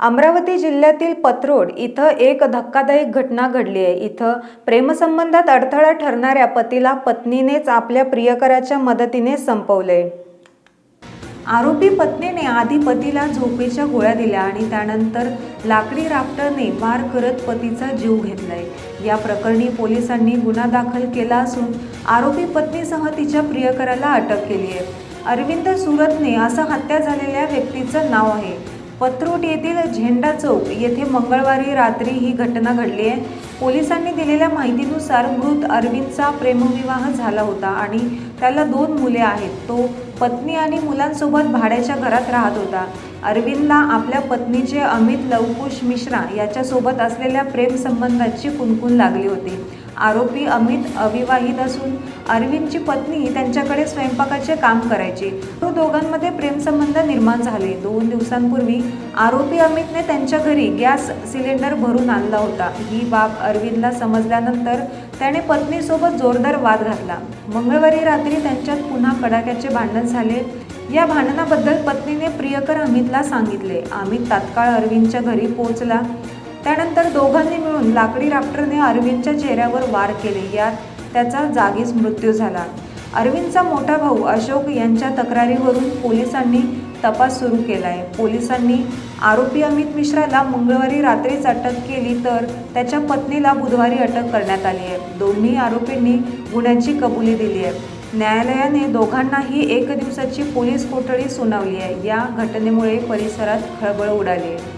Amravati जिल्ह्यातील पत्रोड इथं एक धक्कादायक घटना घडली आहे. इथं प्रेमसंबंधात अडथळा ठरणाऱ्या पतीला पत्नीनेच आपल्या प्रियकराच्या मदतीने संपवले. आरोपी पत्नीने आधी पतीला झोपेच्या गोळ्या दिल्या आणि त्यानंतर लाकडी राफ्टरने वार करत पतीचा जीव घेतलाय. या प्रकरणी पोलिसांनी गुन्हा दाखल केला असून आरोपी पत्नीसह तिच्या प्रियकराला अटक केली आहे. अरविंद सुरतने असं हत्या झालेल्या व्यक्तीचं नाव आहे. पत्रूट येथील झेंडा चौक येथे मंगळवारी रात्री ही घटना घडली आहे. पोलिसांनी दिलेल्या माहितीनुसार मृत अरविंदचा प्रेमविवाह झाला होता आणि त्याला दोन मुले आहेत. तो पत्नी आणि मुलांसोबत भाड्याच्या घरात राहत होता. अरविंदला आपल्या पत्नीचे अमित लवकुश मिश्रा याच्यासोबत असलेल्या प्रेमसंबंधाची कुणकुण लागली होती. आरोपी अमित अविवाहित असून अरविंदची पत्नी त्यांच्याकडे स्वयंपाकाचे काम करायची. तो दोघांमध्ये प्रेमसंबंध निर्माण झाले. दोन दिवसांपूर्वी आरोपी अमितने त्यांच्या घरी गॅस सिलेंडर भरून आणला होता. ही बाब अरविंदला समजल्यानंतर त्याने पत्नीसोबत जोरदार वाद घातला. मंगळवारी रात्री त्यांच्यात पुन्हा कडाक्याचे भांडण झाले. या भांडणाबद्दल पत्नीने प्रियकर अमितला सांगितले. अमित तात्काळ अरविंदच्या घरी पोहोचला. त्यानंतर दोघांनी मिळून लाकडी राफ्टरने अरविंदच्या चेहऱ्यावर वार केले. यात त्याचा जागीच मृत्यू झाला. अरविंदचा मोठा भाऊ अशोक यांच्या तक्रारीवरून पोलिसांनी तपास सुरू केला आहे पोलिसांनी आरोपी अमित मिश्राला मंगळवारी रात्रीच अटक केली तर त्याच्या पत्नीला बुधवारी अटक करण्यात आली आहे. दोन्ही आरोपींनी गुन्ह्याची कबुली दिली आहे. न्यायालयाने दोघांनाही एक दिवसाची पोलीस कोठडी सुनावली आहे. या घटनेमुळे परिसरात खळबळ उडाली आहे.